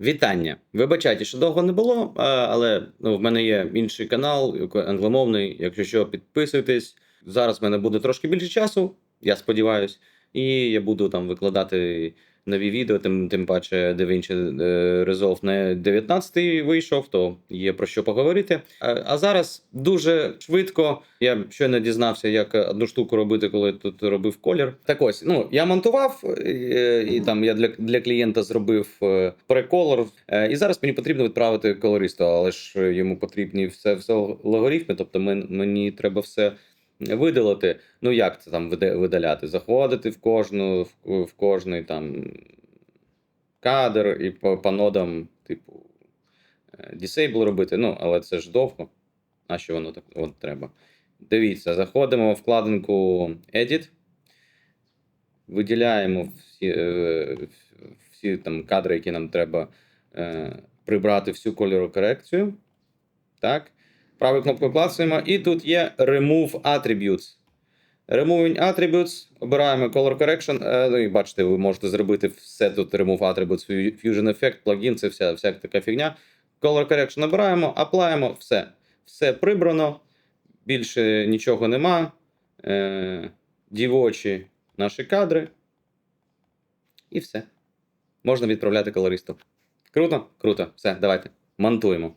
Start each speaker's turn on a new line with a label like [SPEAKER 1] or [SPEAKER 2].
[SPEAKER 1] Вітання. Вибачайте, що довго не було, але ну, в мене є інший канал, англомовний. Якщо що, підписуйтесь. Зараз в мене буде трошки більше часу, я сподіваюся, і я буду там викладати нові відео, тим, тим паче DaVinci е, Resolve не 19-й вийшов, то є про що поговорити. А, а зараз дуже швидко. Я щойно дізнався, як одну штуку робити, коли тут робив колір. Так ось, ну я монтував, е, і там я для, для клієнта зробив е, преколор. Е, І зараз мені потрібно відправити колористу, але ж йому потрібні все, все логарифми, тобто мен- мені треба все видалити. Ну як це там видаляти? Заходити в кожну, в, кожний там кадр і по, по нодам, типу, е, disable робити. Ну, але це ж довго. А що воно так от треба? Дивіться, заходимо в вкладинку Edit, виділяємо всі, е, всі там кадри, які нам треба е, прибрати всю кольорокорекцію. Так. Правою кнопкою клацаємо, і тут є Remove Attributes. Removing Attributes, обираємо Color Correction. е, Ну і бачите, ви можете зробити все тут Remove Attributes, Fusion Effect, плагін, це вся, вся така фігня. Color Correction обираємо, аплаємо, все. Все прибрано, більше нічого нема. Е, дівочі наші кадри. І все. Можна відправляти колористу. Круто? Круто. Все, давайте. Монтуємо.